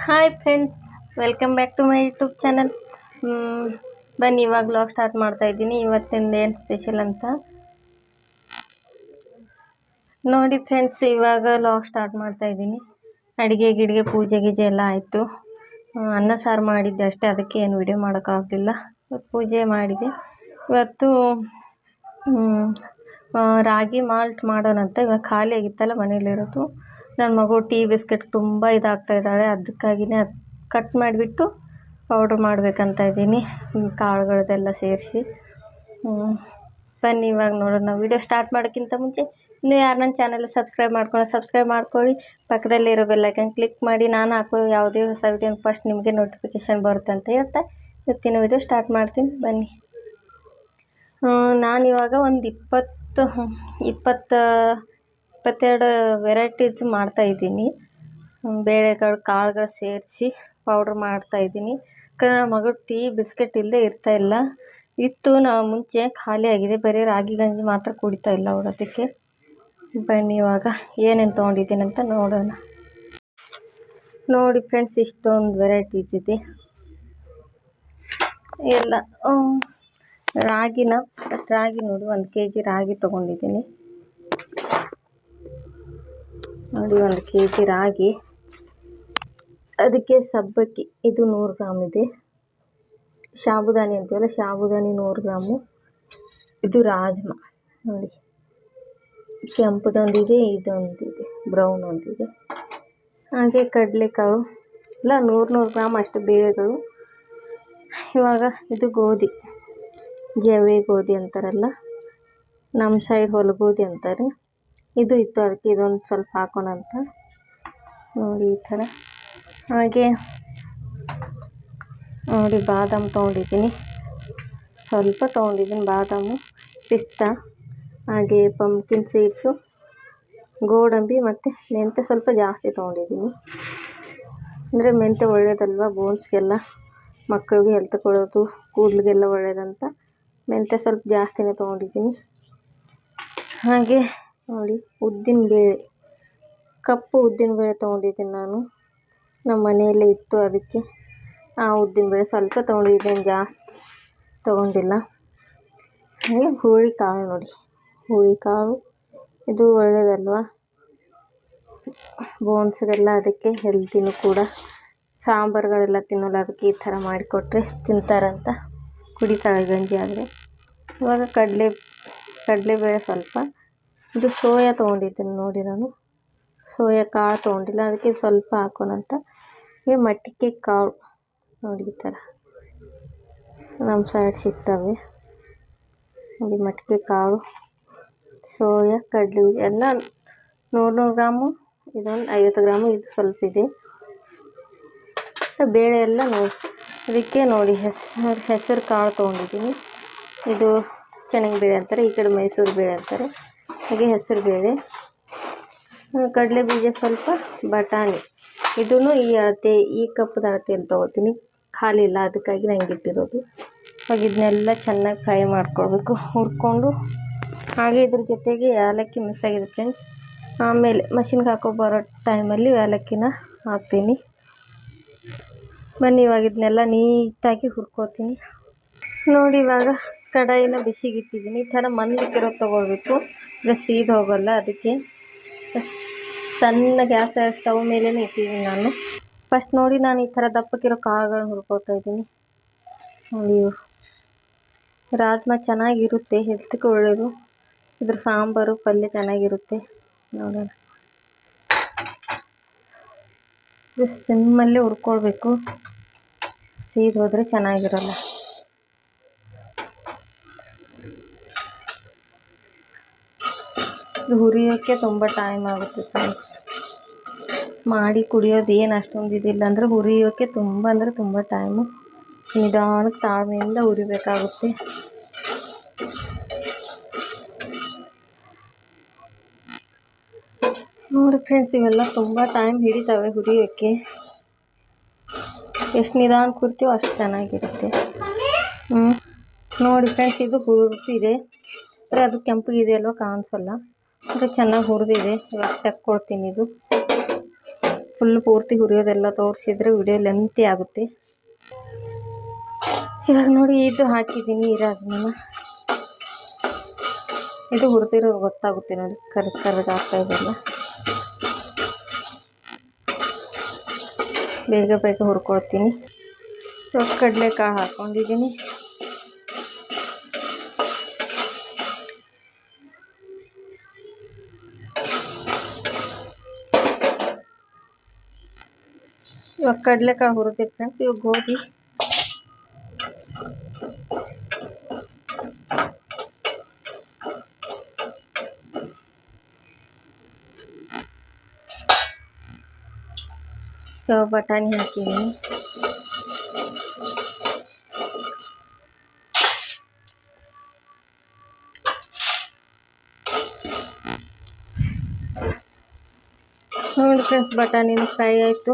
Hi friends welcome back to my YouTube channel ಬನ್ನಿ, ಇವಾಗ blog start ಮಾಡ್ತಾ ಇದ್ದೀನಿ. ಇವತ್ತಿಂದ ಏನು ಸ್ಪೆಷಲ್ ಅಂತ? ನೋಡಿ ಫ್ರೆಂಡ್ಸ್ ಇವಾಗ ಲಾಗ್ ಸ್ಟಾರ್ಟ್ ಮಾಡ್ತಾ ಇದ್ದೀನಿ. ಅಡುಗೆ ಗಿಡಿಗೆ ಪೂಜೆ ಗೀಜೆ ಎಲ್ಲ ಆಯಿತು. ಅನ್ನ ಸಾರು ಮಾಡಿದ್ದೆ ಅಷ್ಟೇ, ಅದಕ್ಕೆ ಏನು ವಿಡಿಯೋ ಮಾಡೋಕ್ಕಾಗಲಿಲ್ಲ ಪೂಜೆ ಮಾಡಿದೆ. ಇವತ್ತು ರಾಗಿ ಮಾಲ್ಟ್ ಮಾಡೋಣಂತ ಇವಾಗ ಖಾಲಿ ಆಗಿತ್ತಲ್ಲ ಮನೇಲಿರೋದು. ನನ್ನ ಮಗು ಟೀ, ಬಿಸ್ಕೆಟ್ ತುಂಬ ಇದಾಗ್ತಾ ಇದ್ದಾಳೆ. ಅದಕ್ಕಾಗಿಯೇ ಅದು ಕಟ್ ಮಾಡಿಬಿಟ್ಟು ಪೌಡ್ರ್ ಮಾಡಬೇಕಂತ ಇದ್ದೀನಿ. ಕಾಳುಗಳದ್ದೆಲ್ಲ ಸೇರಿಸಿ. ಬನ್ನಿ ಇವಾಗ ನೋಡೋಣ. ವೀಡಿಯೋ ಸ್ಟಾರ್ಟ್ ಮಾಡೋಕ್ಕಿಂತ ಮುಂಚೆ ಇನ್ನೂ ಯಾರು ನನ್ನ ಚಾನಲ್ ಸಬ್ಸ್ಕ್ರೈಬ್ ಮಾಡ್ಕೊಳ್ಳೋ ಸಬ್ಸ್ಕ್ರೈಬ್ ಮಾಡ್ಕೊಳ್ಳಿ. ಪಕ್ಕದಲ್ಲಿರೋ ಬೆಲ್ಲೈಕನ್ ಕ್ಲಿಕ್ ಮಾಡಿ. ನಾನು ಹಾಕೋ ಯಾವುದೇ ಹೊಸ ಫಸ್ಟ್ ನಿಮಗೆ ನೋಟಿಫಿಕೇಶನ್ ಬರುತ್ತೆ ಅಂತ ಹೇಳ್ತಾ ಇವತ್ತಿನ ವಿಡಿಯೋ ಸ್ಟಾರ್ಟ್ ಮಾಡ್ತೀನಿ. ಬನ್ನಿ. ನಾನು ಇವಾಗ ಒಂದು ಇಪ್ಪತ್ತು ಇಪ್ಪತ್ತು ಇಪ್ಪತ್ತೆರಡು ವೆರೈಟೀಸ್ ಮಾಡ್ತಾಯಿದ್ದೀನಿ ಬೇಳೆಗಳು ಕಾಳುಗಳು ಸೇರಿಸಿ ಪೌಡ್ರ್ ಮಾಡ್ತಾಯಿದ್ದೀನಿ ನಮ್ಮ ಮಗಳು ಟೀ ಬಿಸ್ಕೆಟ್ ಇಲ್ಲದೆ ಇರ್ತಾ ಇಲ್ಲ. ಇತ್ತು ನಾ ಮುಂಚೆ ಖಾಲಿ ಆಗಿದೆ. ಬರೀ ರಾಗಿ ಗಂಜಿ ಮಾತ್ರ ಕುಡಿತಾ ಇಲ್ಲ ಅವ್ರು ಅದಕ್ಕೆ. ಬನ್ನಿ ಇವಾಗ ಏನೇನು ತೊಗೊಂಡಿದ್ದೀನಿ ಅಂತ ನೋಡೋಣ. ನೋಡಿ ಫ್ರೆಂಡ್ಸ್ ಇಷ್ಟೊಂದು ವೆರೈಟೀಸ್ ಇದೆ. ಎಲ್ಲ ರಾಗಿನ ಫಸ್ಟ್ ರಾಗಿ ನೋಡಿ, ಒಂದು ಕೆ ಜಿ ರಾಗಿ ತೊಗೊಂಡಿದ್ದೀನಿ. ನೋಡಿ, ಒಂದು ಕೆ ಜಿ ರಾಗಿ. ಅದಕ್ಕೆ ಸಬ್ಬಕ್ಕಿ, ಇದು ನೂರು ಗ್ರಾಮ್ ಇದೆ. ಸಾಬುದಾನಿ ಅಂತೀವಲ್ಲ ಸಾಬುದಾನಿ ನೂರು ಗ್ರಾಮು. ಇದು ರಾಜ್ಮಾ, ನೋಡಿ. ಕೆಂಪುದೊಂದಿದೆ, ಇದೊಂದಿದೆ ಬ್ರೌನ್ ಒಂದಿದೆ ಹಾಗೆ ಕಡಲೆಕಾಳು, ಇಲ್ಲ, ನೂರು ನೂರು ಗ್ರಾಮ್ ಅಷ್ಟು ಬೇಳೆಗಳು. ಇವಾಗ ಇದು ಗೋಧಿ, ಜವೆ ಗೋಧಿ ಅಂತಾರಲ್ಲ. ನಮ್ಮ ಸೈಡ್ ಹೊಲ ಗೋಧಿ ಅಂತಾರೆ. ಇದು ಇತ್ತು, ಅದಕ್ಕೆ ಇದೊಂದು ಸ್ವಲ್ಪ ಹಾಕೋಣ ಅಂತ. ನೋಡಿ ಈ ಥರ. ಹಾಗೆ ನೋಡಿ ಬಾದಾಮಿ ತೊಗೊಂಡಿದ್ದೀನಿ. ಸ್ವಲ್ಪ ತೊಗೊಂಡಿದ್ದೀನಿ ಬಾದಾಮು, ಪಿಸ್ತಾ, ಹಾಗೆ ಪಂಪ್ಕಿನ್ ಸೀಡ್ಸು ಗೋಡಂಬಿ ಮತ್ತು ಮೆಂತ್ಯ ಸ್ವಲ್ಪ ಜಾಸ್ತಿ ತೊಗೊಂಡಿದ್ದೀನಿ. ಅಂದರೆ ಮೆಂತ್ಯ ಒಳ್ಳೆಯದಲ್ವ ಬೋನ್ಸ್ಗೆಲ್ಲ ಮಕ್ಕಳಿಗೆ ಹೆಲ್ತ್ ಕೊಡೋದು, ಕೂದಲಿಗೆಲ್ಲ ಒಳ್ಳೆಯದಂತ ಮೆಂತ್ಯ ಸ್ವಲ್ಪ ಜಾಸ್ತಿನೇ ತೊಗೊಂಡಿದ್ದೀನಿ. ಹಾಗೆ ನೋಡಿ, ಉದ್ದಿನ ಬೇಳೆ. ಕಪ್ಪು ಉದ್ದಿನ ಬೇಳೆ ತೊಗೊಂಡಿದ್ದೀನಿ ನಾನು. ನಮ್ಮ ಮನೆಯಲ್ಲೇ ಇತ್ತು ಅದಕ್ಕೆ. ಆ ಉದ್ದಿನ ಬೇಳೆ ಸ್ವಲ್ಪ ತೊಗೊಂಡಿದ್ದೀನಿ ಜಾಸ್ತಿ ತೊಗೊಂಡಿಲ್ಲ. ಹಾಗೆ ಹುಳಿ ಕಾಳು ನೋಡಿ. ಹುಳಿ ಕಾಳು, ಇದು ಒಳ್ಳೆಯದಲ್ವ ಬೋನ್ಸ್ಗೆಲ್ಲ ಅದಕ್ಕೆ ಹೆಲ್ತಿನೂ ಕೂಡ. ಸಾಂಬಾರುಗಳೆಲ್ಲ ತಿನ್ನೋಲ್ಲ, ಅದಕ್ಕೆ ಈ ಥರ ಮಾಡಿಕೊಟ್ರೆ ತಿಂತಾರಂತ. ಕುಡಿತಾಳೆ ಗಂಜಿ ಆದರೆ. ಇವಾಗ ಕಡಲೆ, ಕಡಲೆಬೇಳೆ ಸ್ವಲ್ಪ ಇದು ಸೋಯಾ ತೊಗೊಂಡಿದ್ದೀನಿ ನೋಡಿ ನಾನು. ಸೋಯಾ ಕಾಳು ತೊಗೊಂಡಿಲ್ಲ, ಅದಕ್ಕೆ ಸ್ವಲ್ಪ ಹಾಕೋಣಂತ ಈ ಮಟ್ಟಿಗೆ ಕಾಳು ನೋಡಿ ಈ ಥರ. ನಮ್ಮ ಸೈಡ್ ಸಿಗ್ತವೆ. ನೋಡಿ ಮಟ್ಟಿಗೆ ಕಾಳು, ಸೋಯಾ, ಕಡಲೆ, ಎಲ್ಲ ನೂರು ನೂರು ಗ್ರಾಮು, ಇದೊಂದು ಐವತ್ತು ಗ್ರಾಮು, ಇದು ಸ್ವಲ್ಪ ಇದೆ. ಬೇಳೆ ಎಲ್ಲ ನೋಡಿ, ಅದಕ್ಕೆ ನೋಡಿ ಹೆಸರು ಹೆಸರು ಕಾಳು ತೊಗೊಂಡಿದ್ದೀನಿ. ಇದು ಚೆನ್ನಾಗಿ ಬೇಳೆ ಅಂತಾರೆ, ಈ ಕಡೆ ಮೈಸೂರು ಬೇಳೆ ಅಂತಾರೆ. ಹಾಗೆ ಹೆಸರು ಬೇಳೆ ಕಡಲೆ ಬೀಜ ಸ್ವಲ್ಪ ಬಟಾಣಿ. ಇದೂ ಈ ಅಳತೆ, ಈ ಕಪ್ಪದ ಅಳತೆಯಲ್ಲಿ ತೊಗೋತೀನಿ. ಖಾಲಿ ಇಲ್ಲ ಅದಕ್ಕಾಗಿ ನಂಗೆ ಇಟ್ಟಿರೋದು ಹಾಗೆ ಇದನ್ನೆಲ್ಲ ಚೆನ್ನಾಗಿ ಫ್ರೈ ಮಾಡ್ಕೊಳ್ಬೇಕು, ಹುರ್ಕೊಂಡು. ಹಾಗೆ ಇದ್ರ ಜೊತೆಗೆ ಏಲಕ್ಕಿ ಮಿಸ್ ಆಗಿದೆ ಫ್ರೆಂಡ್ಸ್. ಆಮೇಲೆ ಮಷಿನ್ಗೆ ಹಾಕೋ ಬರೋ ಟೈಮಲ್ಲಿ ಏಲಕ್ಕಿನ ಹಾಕ್ತೀನಿ. ಬನ್ನಿ, ಇವಾಗ ಇದನ್ನೆಲ್ಲ ನೀಟಾಗಿ ಹುರ್ಕೋತೀನಿ. ನೋಡಿ, ಇವಾಗ ಕಡಾಯಿನ ಬಿಸಿಗಿಟ್ಟಿದ್ದೀನಿ. ಈ ಥರ ಮಂದಕ್ಕಿರೋ ತೊಗೊಳ್ಬೇಕು. ಇಲ್ಲ ಸೀದ್ ಹೋಗೋಲ್ಲ ಅದಕ್ಕೆ. ಸಣ್ಣ ಗ್ಯಾಸ್ ಸ್ಟವ್ ಮೇಲೇ ಇಟ್ಟಿದ್ದೀನಿ ನಾನು. ಫಸ್ಟ್ ನೋಡಿ ನಾನು ಈ ಥರ ದಪ್ಪಕ್ಕಿರೋ ಕಾಳುಗಳನ್ನ ಹುಡ್ಕೋತಾ ಇದ್ದೀನಿ. ಇವು. ರಾಜ್ಮಾ ಚೆನ್ನಾಗಿರುತ್ತೆ, ಹೆಲ್ತ್ಗೆ ಒಳ್ಳೆಯದು ಇದ್ರ ಸಾಂಬಾರು, ಪಲ್ಯ ಚೆನ್ನಾಗಿರುತ್ತೆ. ನೋಡೋಣ. ಸಿಮ್ಮಲ್ಲೇ ಹುರ್ಕೊಳ್ಬೇಕು. ಸೀದ್ ಹೋದರೆ ಚೆನ್ನಾಗಿರಲ್ಲ. ಇದು ಹುರಿಯೋಕ್ಕೆ ತುಂಬ ಟೈಮ್ ಆಗುತ್ತೆ ಫ್ರೆಂಡ್ಸ್ ಮಾಡಿ ಕುಡಿಯೋದು ಏನು ಅಷ್ಟೊಂದು ಇದಿಲ್ಲ ಅಂದರೆ ಹುರಿಯೋಕ್ಕೆ ತುಂಬ ಅಂದರೆ ತುಂಬ ಟೈಮು ನಿಧಾನಕ್ಕೆ ತಾಳ್ಮೆಯಿಂದ ಹುರಿಬೇಕಾಗುತ್ತೆ. ನೋಡಿ ಫ್ರೆಂಡ್ಸ್ ಇವೆಲ್ಲ ತುಂಬ ಟೈಮ್ ಹಿಡಿತವೆ ಹುರಿಯೋಕ್ಕೆ. ಎಷ್ಟು ನಿಧಾನ ಕುರ್ತೀವೋ ಅಷ್ಟು ಚೆನ್ನಾಗಿರುತ್ತೆ. ಹ್ಞೂ ನೋಡಿ ಫ್ರೆಂಡ್ಸ್ ಇದು ಹುರಿದಿದೆ. ಅಂದರೆ ಅದು ಕೆಂಪಗಿದೆ ಅಲ್ವ, ಕಾಣಿಸಲ್ಲ. ಅಂದರೆ ಚೆನ್ನಾಗಿ ಹುರಿದಿದೆ. ಇವಾಗ ಚಕ್ಕೊಳ್ತೀನಿ ಇದು. ಫುಲ್ ಪೂರ್ತಿ ಹುರಿಯೋದೆಲ್ಲ ತೋರಿಸಿದ್ರೆ ವಿಡಿಯೋ ಲೆಂತಿ ಆಗುತ್ತೆ. ಇವಾಗ ನೋಡಿ ಇದು ಹಾಕಿದ್ದೀನಿ ಇರಾದ್ಮೇಲೆ ಇದು ಹುರಿದಿರೋ ಗೊತ್ತಾಗುತ್ತೆ ನೋಡಿ ಕರ್ ಕರ್ಗ್ ಆಗ್ತಾ ಇದೆಲ್ಲ ಬೇಗ ಬೇಗ ಹುರ್ಕೊಳ್ತೀನಿ. ಇವಾಗ ಕಡಲೆಕಾಳು ಹಾಕ್ಕೊಂಡಿದ್ದೀನಿ ಇವಾಗ ಕಡಲೆಕಾಳು ಹುರಿದಿತ್ತು ಫ್ರೆಂಡ್ಸ್ ಇವಾಗ ಗೋಧಿ ಇವಾಗ ಬಟಾಣಿ ಹಾಕಿದ್ದೀನಿ ನೋಡಿ ಫ್ರೆಂಡ್ಸ್ ಬಟಾಣಿನೂ ಫ್ರೈ ಆಯಿತು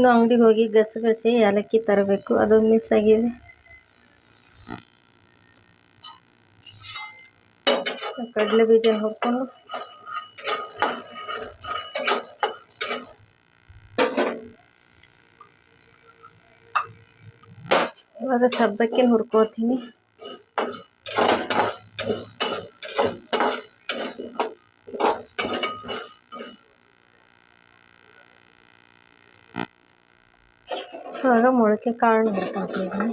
ಇನ್ನು ಅಂಗಡಿಗೆ ಹೋಗಿ ಗಸಗಸೆ ಏಲಕ್ಕಿ ತರಬೇಕು. ಅದು ಮಿಸ್ ಆಗಿದೆ. ಕಡಲೆ ಬೀಜ ಹುರ್ಕೊಂಡು ಇವಾಗ ಸಬ್ಬಕ್ಕಿ ಹುರ್ಕೋತೀನಿ. ಇವಾಗ ಮೊಳಕೆ ಕಾಳನ್ನ ಹುರ್ಕೊತೀನಿ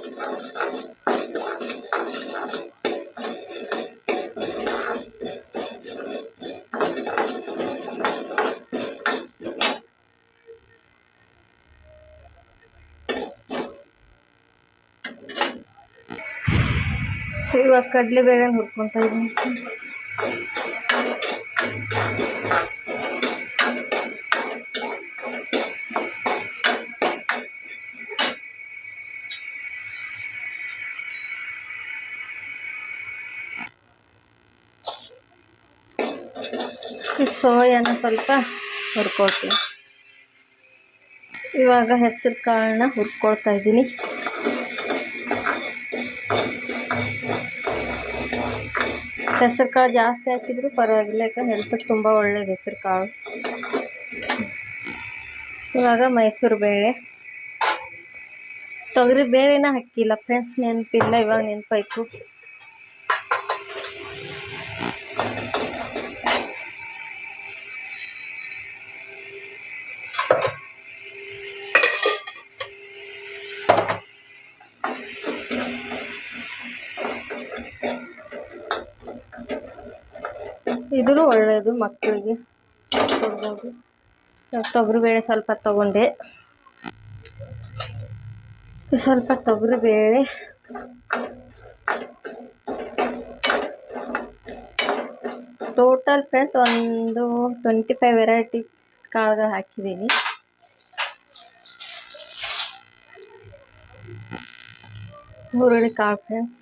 ಇವಾಗ ಕಡಲೆಬೇಳೆ ಹುರ್ಕೊತಾ ಇದ್ದೀನಿ ಈ ಸೋಯಾನ ಸ್ವಲ್ಪ ಹುರ್ಕೊಳ್ತೀನಿ. ಇವಾಗ ಹೆಸರು ಕಾಳನ್ನ ಹುರ್ಕೊಳ್ತಾ ಇದ್ದೀನಿ. ಹೆಸರು ಕಾಳು ಜಾಸ್ತಿ ಹಾಕಿದ್ರು ಪರವಾಗಿಲ್ಲ, ಯಾಕಂದ್ರೆ ಹೆಲ್ತ್ಗೆ ತುಂಬ ಒಳ್ಳೇದು ಹೆಸರು ಕಾಳು. ಇವಾಗ ಮೈಸೂರು ಬೇಳೆ. ತೊಗರಿ ಬೇಳೆನ ಹಾಕಿಲ್ಲ ಫ್ರೆಂಡ್ಸ್ ನೆನಪಿಲ್ಲ, ಇವಾಗ ನೆನಪಾಯ್ತು. ಇದೂ ಒಳ್ಳೆಯದು ಮಕ್ಕಳಿಗೆ ಕೊಡ್ಬೋದು. ತೊಗರಿಬೇಳೆ ಸ್ವಲ್ಪ ತಗೊಂಡೆ. ಸ್ವಲ್ಪ ತೊಗರಿಬೇಳೆ. ಟೋಟಲ್ ಫ್ರೆಂಡ್ಸ್ ಒಂದು ಟ್ವೆಂಟಿ ಫೈವ್ ವೆರೈಟಿ ಕಾಳುಗಳು ಹಾಕಿದ್ದೀನಿ. ಹುರುಳಿ ಕಾಳು ಫ್ರೆಂಡ್ಸ್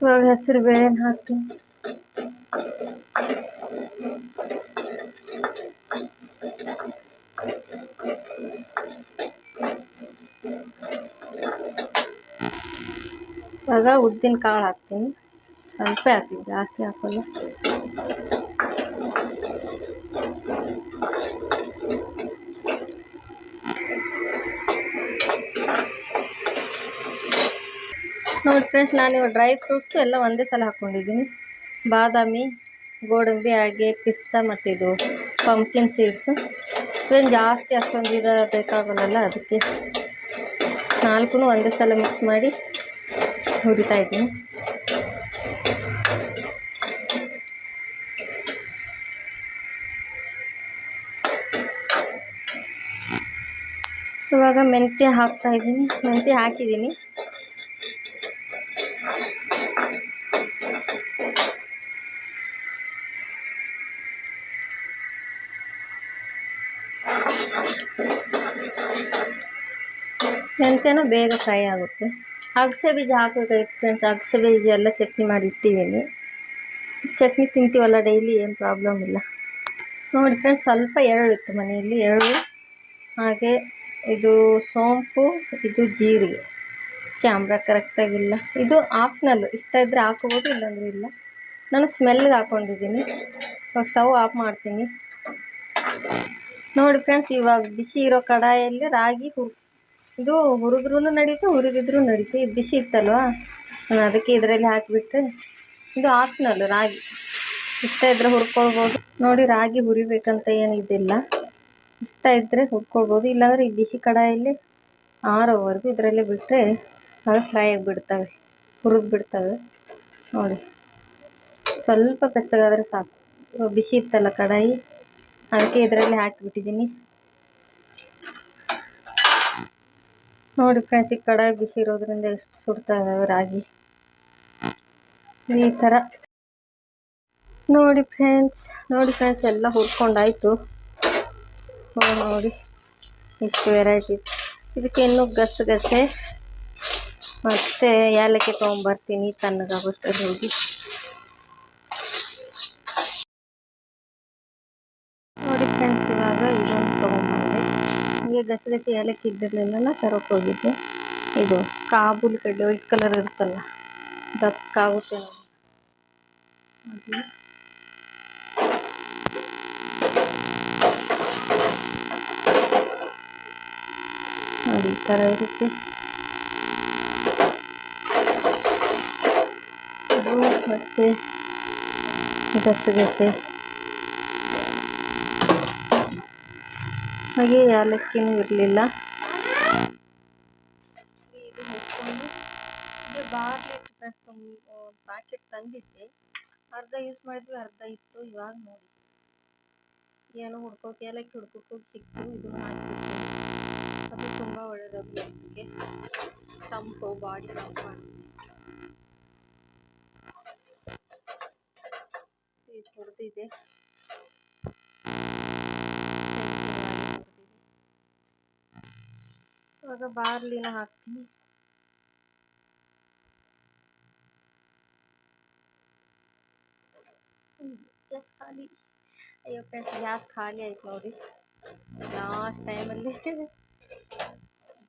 ಇವಾಗ ಹೆಸರು ಬೇಳೆನ ಹಾಕ್ತೀನಿ ಇವಾಗ ಉದ್ದಿನ ಕಾಳು ಹಾಕ್ತೀನಿ ಸ್ವಲ್ಪ ಹಾಕ್ತೀನಿ ಜಾಸ್ತಿ ಹಾಕೋಲ್ಲ ನೋಡಿ ಫ್ರೆಂಡ್ಸ್ ನಾನು ಡ್ರೈ ಫ್ರೂಟ್ಸು ಎಲ್ಲ ಒಂದೇ ಸಲ ಹಾಕೊಂಡಿದ್ದೀನಿ. ಬಾದಾಮಿ, ಗೋಡಂಬಿ ಹಾಗೆ ಪಿಸ್ತಾ ಮತ್ತು ಇದು ಪಂಪ್ಕಿನ್ ಸೀಡ್ಸು ಫ್ರೆಂಡ್ ಜಾಸ್ತಿ ಅಷ್ಟೊಂದು ಇದು ಬೇಕಾಗಲ್ಲ ಅದಕ್ಕೆ ನಾಲ್ಕು ಒಂದೇ ಸಲ ಮಿಕ್ಸ್ ಮಾಡಿ ಹುರಿತಾ ಇದ್ದೀನಿ. ಇವಾಗ ಮೆಂತ್ಯ ಹಾಕ್ತಾ ಇದ್ದೀನಿ. ಮೆಂತ್ಯ ಹಾಕಿದ್ದೀನಿ. ಮೆಂತ್ಯನೂ ಬೇಗ ಫ್ರೈ ಆಗುತ್ತೆ. ಅಗಸೆ ಬೀಜ ಹಾಕಬೇಕಾಗಿತ್ತು ಫ್ರೆಂಡ್ಸ್ ಅಗಸೆ ಬೀಜ ಎಲ್ಲ ಚಟ್ನಿ ಮಾಡಿ ಇಟ್ಟಿದ್ದೀನಿ. ಚಟ್ನಿ ತಿಂತೀವಲ್ಲ ಡೈಲಿ ಏನು ಪ್ರಾಬ್ಲಮ್ ಇಲ್ಲ. ನೋಡಿ ಫ್ರೆಂಡ್ಸ್ ಸ್ವಲ್ಪ ಎಳ್ಳು ಇತ್ತು ಮನೆಯಲ್ಲಿ, ಎಳ್ಳು, ಹಾಗೆ ಇದು ಸೋಂಪು, ಇದು ಜೀರಿಗೆ. ಕ್ಯಾಮ್ರಾ ಕರೆಕ್ಟಾಗಿಲ್ಲ ಇದು ಆಪ್ಷನಲ್ ಇಷ್ಟ ಇದ್ದರೆ ಹಾಕೋಬೋದು, ಇಲ್ಲಾಂದರೆ ಇಲ್ಲ. ನಾನು ಸ್ಮೆಲ್ಗೆ ಹಾಕ್ಕೊಂಡಿದ್ದೀನಿ ಇವಾಗ ಸ್ಟವ್ ಆಫ್ ಮಾಡ್ತೀನಿ. ನೋಡಿ ಫ್ರೆಂಡ್ಸ್ ಇವಾಗ ಬಿಸಿ ಇರೋ ಕಡಾಯಲ್ಲಿ ರಾಗಿ ಹುರ್ ಇದು ಹುರಿದ್ರೂ ನಡೀತು, ಹುರಿದಿದ್ರೂ ನಡೀತು. ಇದು ಬಿಸಿ ಇತ್ತಲ್ವಾ? ಅದಕ್ಕೆ ಇದರಲ್ಲಿ ಹಾಕಿಬಿಟ್ರೆ ಇದು ಆಪ್ಷನಲ್ಲು ರಾಗಿ. ಇಷ್ಟ ಇದ್ದರೆ ಹುರ್ಕೊಳ್ಬೋದು. ನೋಡಿ, ರಾಗಿ ಹುರಿಬೇಕಂತ ಏನಿದಿಲ್ಲ. ಇಷ್ಟ ಇದ್ದರೆ ಹುರ್ಕೊಳ್ಬೋದು. ಇಲ್ಲಾಂದರೆ ಈ ಬಿಸಿ ಕಡಾಯಲ್ಲಿ ಆರೋವರೆಗೂ ಇದರಲ್ಲೇ ಬಿಟ್ಟರೆ ಅದು ಫ್ರೈ ಆಗಿಬಿಡ್ತವೆ ಹುರಿದು ಬಿಡ್ತವೆ ನೋಡಿ, ಸ್ವಲ್ಪ ಬೆಚ್ಚಗಾದರೆ ಸಾಕು. ಬಿಸಿ ಇತ್ತಲ್ಲ ಕಡಾಯಿ, ಅದಕ್ಕೆ ಇದರಲ್ಲಿ ಹಾಕಿಬಿಟ್ಟಿದ್ದೀನಿ. ನೋಡಿ ಫ್ರೆಂಡ್ಸ್ ಈ ಕಡಾಯಿ ಬಿಸಿ ಇರೋದ್ರಿಂದ ಎಷ್ಟು ಸುಡ್ತಾ ಇದ್ದಾವೆ ರಾಗಿ. ಈ ಥರ ನೋಡಿ ಫ್ರೆಂಡ್ಸ್ ನೋಡಿ ಫ್ರೆಂಡ್ಸ್ ಎಲ್ಲ ಹುರ್ಕೊಂಡಾಯ್ತು. ನೋಡಿ ಎಷ್ಟು ವೆರೈಟಿ ಇದಕ್ಕೆ ಇನ್ನೂ ಗಸಗಸೆ ಮತ್ತು ಏಲಕ್ಕಿ ತೊಗೊಂಬರ್ತೀನಿ ತಣ್ಣಗಾಗುತ್ತೆ ಹೋಗಿ ನೋಡಿ ಫ್ರೆಂಡ್ಸ್ ಇವಾಗ ಇದೊಂದು ತೊಗೊಂಬಂದೆ ಹೀಗೆ ಗಸಗಸೆ ಏಲಕ್ಕಿ ಇದ್ದಿರಲಿಲ್ಲ ತರೋಕೆ ಹೋಗಿದ್ದೆ. ಇದು ಕಾಬೂಲ್ ಕಡ್ಲೆ ವೈಟ್ ಕಲರ್ ಇರುತ್ತಲ್ಲ ದಪ್ಪಾಗುತ್ತೆ ಅದು ನೋಡಿ ಈ ಥರ ಇರುತ್ತೆ. ಇದು ಮತ್ತು ಗಸಗಸೆ ಹಾಗೆ ಏಲಕ್ಕಿನೂ ಇರಲಿಲ್ಲ. ಇದು ಹಾಕ್ಕೊಂಡು ಇದು ಬಾರ್ಲಿ ಪ್ಯಾಕೆಟ್ ತಂದಿದ್ದೆ. ಅರ್ಧ ಯೂಸ್ ಮಾಡಿದ್ವಿ, ಅರ್ಧ ಇತ್ತು. ಇವಾಗ ನೋಡಿ. ಏನೋ ಹುಡ್ಕೋಕೆ, ಏಲಕ್ಕಿ ಹುಡ್ಕೋಕೆ ಸಿಕ್ತು. ಇದು ಹಾಕಿಬಿಟ್ಟು. ಅದು ತುಂಬ ಒಳ್ಳೆಯದು ಹೆಲ್ತ್ಗೆ ತಂಪು, ಬಾಡಿ ತಂಪು ಮಾಡುತ್ತೆ ಇದು ಇವಾಗ ಬಾರ್ಲಿನ ಹಾಕ್ತೀನಿ. ಗ್ಯಾಸ್ ಖಾಲಿ. ಅಯ್ಯೋ ಫ್ರೆಂಡ್ಸ್ ಗ್ಯಾಸ್ ಖಾಲಿ ಆಯ್ತು ನೋಡಿ. ಲಾಸ್ಟ್ ಟೈಮಲ್ಲಿ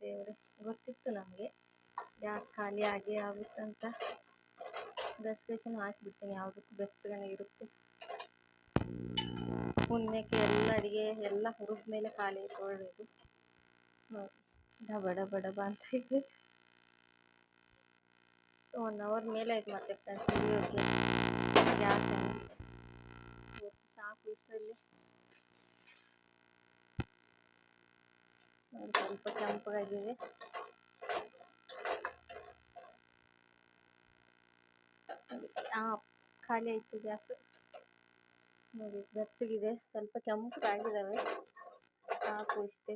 ದೇವ್ರೆ, ಗೊತ್ತಿತ್ತು ನಮಗೆ. ಗ್ಯಾಸ್ ಖಾಲಿ ಆಗೇ ಆಗುತ್ತಂತ ಗಸಗಸೆನೂ ಹಾಕಿಬಿಡ್ತೀನಿ, ಯಾವುದಕ್ಕೂ ಬೆಚ್ಚಗನೆ ಇರುತ್ತೆ. ಪುಣ್ಯಕ್ಕೆ ಎಲ್ಲ ಅಡುಗೆ, ಎಲ್ಲ ಹುರಿದ ಮೇಲೆ ಖಾಲಿ ಇಟ್ಕೊಳ್ಳೋದು ನೋಡಿ ಡಬ ಡಬ ಡಬ ಅಂತ ಇದೆ ಒನ್ ಅವರ್ ಮೇಲೆ ಆಯ್ತು ಮತ್ತೆ ಫ್ರೆಂಡ್ಸ್ ಹಿಡಿಯೋಕ್ಕೆ ಗ್ಯಾಸ್ ಸಾಕು ಇಷ್ಟರಲ್ಲಿ ನೋಡಿ ಸ್ವಲ್ಪ ಕೆಂಪಗಾಗಿದೆ ಹಾಂ ಖಾಲಿ ಆಯಿತು ಗ್ಯಾಸ್ ನೋಡಿ ಬೆಚ್ಚಗಿದೆ ಸ್ವಲ್ಪ ಕೆಂಪಗಾಗಿದ್ದಾವೆ ಸಾಕು ಇಷ್ಟೇ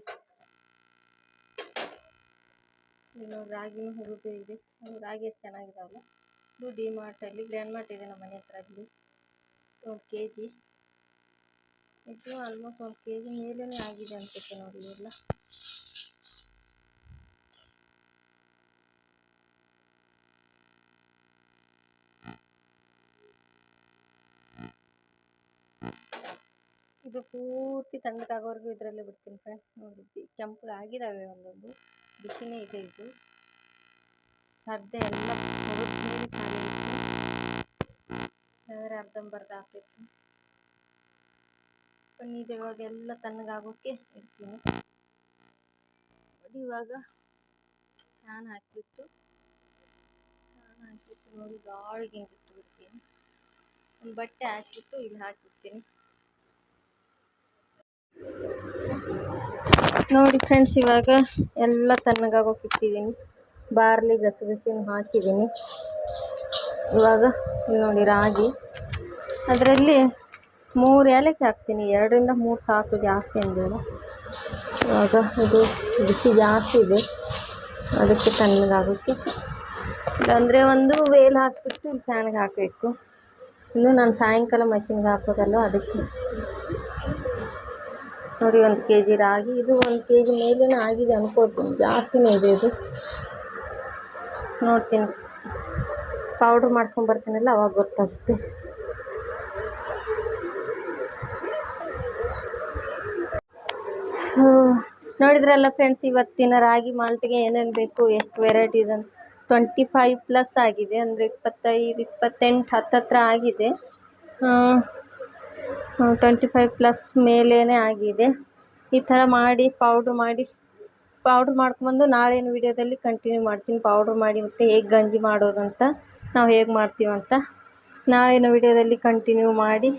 ಇನ್ನು ರಾಗಿ ಇದೆ. ರಾಗಿ ಎಷ್ಟು ಚೆನ್ನಾಗಿದಾವಲ್ಲ ಇದು ಡಿ ಮಾರ್ಟಲ್ಲಿ ಗ್ರ್ಯಾಂಡ್ ಮಾರ್ಟ್ ಇದೆ ನಮ್ಮ ಮನೆ ಹತ್ರ ಅಲ್ಲಿ. ಒಂದು ಕೆ ಜಿ ಇದು ಆಲ್ಮೋಸ್ಟ್ ಒಂದು ಕೆ ಜಿ ಮೇಲೇ ಆಗಿದೆ ಅನ್ಸುತ್ತೆ ನೋಡಿ ಎಲ್ಲ. ಇದು ಪೂರ್ತಿ ತಣ್ಣಗಾಗೋವರೆಗೂ ಇದರಲ್ಲೇ ಬಿಡ್ತೀನಿ ಫ್ರೆಂಡ್ಸ್ ನೋಡಿ ಕೆಂಪಗೆ ಆಗಿದ್ದಾವೆ ಒಂದೊಂದು. ಬಿಸಿನೇ ಇದೆ ಇದು. ಸದ್ಯ ಎಲ್ಲ ಹುರಿದ್ಮೇಲೆ ಖಾಲಿ ಆದರೆ ಅರ್ಧಂಬರ್ಧ ಹಾಕಿತ್ತು ಇದು ಇವಾಗ ಎಲ್ಲ ತಣ್ಣಗಾಗೋಕ್ಕೆ ಇಡ್ತೀನಿ ನೋಡಿ, ಇವಾಗ ಫ್ಯಾನ್ ಹಾಕಿಬಿಟ್ಟು ಫ್ಯಾನ್ ಹಾಕಿಬಿಟ್ಟು ನೋಡಿ, ಗಾಳಿಗೆ ಬಿಟ್ಟು ಬಿಡ್ತೀನಿ ಒಂದು ಬಟ್ಟೆ ಹಾಕಿಬಿಟ್ಟು ಇಲ್ಲಿ ಹಾಕಿಬಿಡ್ತೀನಿ. ನೋಡಿ ಫ್ರೆಂಡ್ಸ್ ಇವಾಗ ಎಲ್ಲ ತಣ್ಣಗಾಗೋಕೆ ಇಟ್ಟಿದ್ದೀನಿ ಬಾರ್ಲಿ ಗಸಗಸಿನ ಹಾಕಿದ್ದೀನಿ. ಇವಾಗ ನೋಡಿ ರಾಗಿ. ಅದರಲ್ಲಿ ಮೂರು ಏಲಕ್ಕಿ ಹಾಕ್ತೀನಿ. ಎರಡರಿಂದ ಮೂರು ಸಾಕು ಜಾಸ್ತಿ ಅಂದೇನು ಇವಾಗ ಇದು ಬಿಸಿ ಜಾಸ್ತಿ ಇದೆ. ಅದಕ್ಕೆ ತಣ್ಣಗಾಗುತ್ತೆ ಇಲ್ಲಾಂದರೆ ಒಂದು ವೇಲ್ ಹಾಕಿಬಿಟ್ಟು ಫ್ಯಾನ್ಗೆ ಹಾಕಬೇಕು. ಇನ್ನು ನಾನು ಸಾಯಂಕಾಲ ಮಷಿನ್ಗೆ ಹಾಕೋದಲ್ವ, ಅದಕ್ಕೆ. ನೋಡಿ, ಒಂದು ಕೆ ಜಿ ರಾಗಿ. ಇದು ಒಂದು ಕೆ ಜಿ ಮೇಲೇ ಆಗಿದೆ ಅನ್ಕೋತೀನಿ. ಜಾಸ್ತಿನೇ ಇದೆ ಇದು. ನೋಡ್ತೀನಿ. ಪೌಡ್ರ್ ಮಾಡ್ಸ್ಕೊಂಬರ್ತೀನಲ್ಲ ಅವಾಗ ಗೊತ್ತಾಗುತ್ತೆ. ನೋಡಿದ್ರಲ್ಲ ಫ್ರೆಂಡ್ಸ್ ಇವತ್ತಿನ ರಾಗಿ ಮಾಲ್ಟ್ಗೆ ಏನೇನು ಬೇಕು, ಎಷ್ಟು ವೆರೈಟಿ ಇದೆ ಟ್ವೆಂಟಿ ಫೈವ್ ಪ್ಲಸ್ ಆಗಿದೆ, ಅಂದರೆ ಇಪ್ಪತ್ತೈದು, ಇಪ್ಪತ್ತೆಂಟು, ಹತ್ತತ್ರ ಆಗಿದೆ. ಟ್ವೆಂಟಿ ಫೈವ್ ಪ್ಲಸ್ ಮೇಲೇ ಆಗಿದೆ. ಈ ಥರ ಮಾಡಿ ಪೌಡ್ರ್ ಮಾಡಿ ಪೌಡ್ರ್ ಮಾಡ್ಕೊಂಬಂದು ನಾಳಿನ ವೀಡಿಯೋದಲ್ಲಿ ಕಂಟಿನ್ಯೂ ಮಾಡ್ತೀನಿ. ಪೌಡ್ರ್ ಮಾಡಿ ಮತ್ತು ಹೇಗೆ ಗಂಜಿ ಮಾಡೋದು ಅಂತ ನಾವು ಹೇಗೆ ಮಾಡ್ತೀವಂತ ನಾಳಿನ ವೀಡಿಯೋದಲ್ಲಿ ಕಂಟಿನ್ಯೂ ಮಾಡಿ.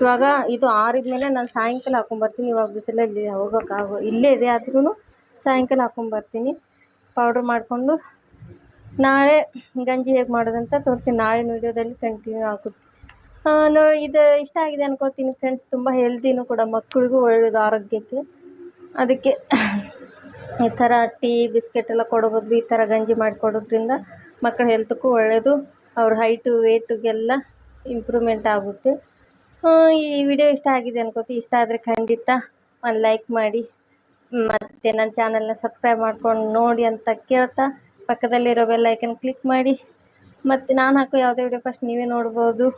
ಇವಾಗ ಇದು ಆರಿದ ಮೇಲೆ ನಾನು ಸಾಯಂಕಾಲ ಹಾಕ್ಕೊಂಬರ್ತೀನಿ ಇವಾಗ ಬಿಸಿಲಲ್ಲಿ ಹೋಗೋಕ್ಕಾಗೋ ಇಲ್ಲೇ ಇದೆ ಆದ್ರೂ ಸಾಯಂಕಾಲ ಹಾಕೊಂಬರ್ತೀನಿ ಪೌಡ್ರ್ ಮಾಡಿಕೊಂಡು ನಾಳೆ ಗಂಜಿ ಹೇಗೆ ಮಾಡೋದಂತ ತೋರಿಸ್ತೀನಿ. ನಾಳಿನ ವೀಡಿಯೋದಲ್ಲಿ ಕಂಟಿನ್ಯೂ ಆಗುತ್ತೆ ನೋಡಿ, ಇದು ಇಷ್ಟ ಆಗಿದೆ ಅನ್ಕೋತೀನಿ ಫ್ರೆಂಡ್ಸ್ ತುಂಬ ಹೆಲ್ದಿನೂ ಕೂಡ ಮಕ್ಕಳಿಗೂ ಒಳ್ಳೆಯದು ಆರೋಗ್ಯಕ್ಕೆ. ಅದಕ್ಕೆ ಈ ಥರ ಟೀ, ಬಿಸ್ಕೆಟ್ ಎಲ್ಲ ಕೊಡೋ ಈ ಥರ ಗಂಜಿ ಮಾಡಿಕೊಡೋದ್ರಿಂದ ಮಕ್ಕಳ ಹೆಲ್ತ್ಗೂ ಒಳ್ಳೆಯದು ಅವ್ರ ಹೈಟು ವೇಟುಗೆಲ್ಲ ಇಂಪ್ರೂವ್ಮೆಂಟ್ ಆಗುತ್ತೆ. ಈ ವಿಡಿಯೋ ಇಷ್ಟ ಆಗಿದೆ ಅನ್ಕೋತಿ. ಇಷ್ಟ ಆದರೆ ಖಂಡಿತ ಒಂದು ಲೈಕ್ ಮಾಡಿ. ಮತ್ತು ನನ್ನ ಚಾನಲ್ನ ಸಬ್ಸ್ಕ್ರೈಬ್ ಮಾಡ್ಕೊಂಡು ನೋಡಿ ಅಂತ ಕೇಳ್ತಾ ಪಕ್ಕದಲ್ಲಿರೋ ಬೆಲ್ ಕ್ಲಿಕ್ ಮಾಡಿ. ಮತ್ತು ನಾನು ಹಾಕೋ ಯಾವುದೇ ವಿಡಿಯೋ ಫಸ್ಟ್ ನೀವೇ ನೋಡ್ಬೋದು.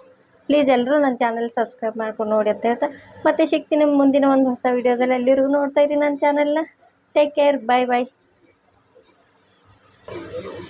ಪ್ಲೀಸ್ ಎಲ್ಲರೂ ನನ್ನ ಚಾನಲ್ ಸಬ್ಸ್ಕ್ರೈಬ್ ಮಾಡ್ಕೊಂಡು ನೋಡಿ ಅಂತ ಹೇಳ್ತಾ. ಮತ್ತೆ ಸಿಗ್ತೀನಿ ಮುಂದಿನ ಒಂದು ಹೊಸ ವೀಡಿಯೋದಲ್ಲಿ ಎಲ್ಲರಿಗೂ ನೋಡ್ತಾ ಇದ್ದೀನಿ ನನ್ನ ಚಾನಲ್ನ. ಟೇಕ್ ಕೇರ್ ಬಾಯ್ ಬಾಯ್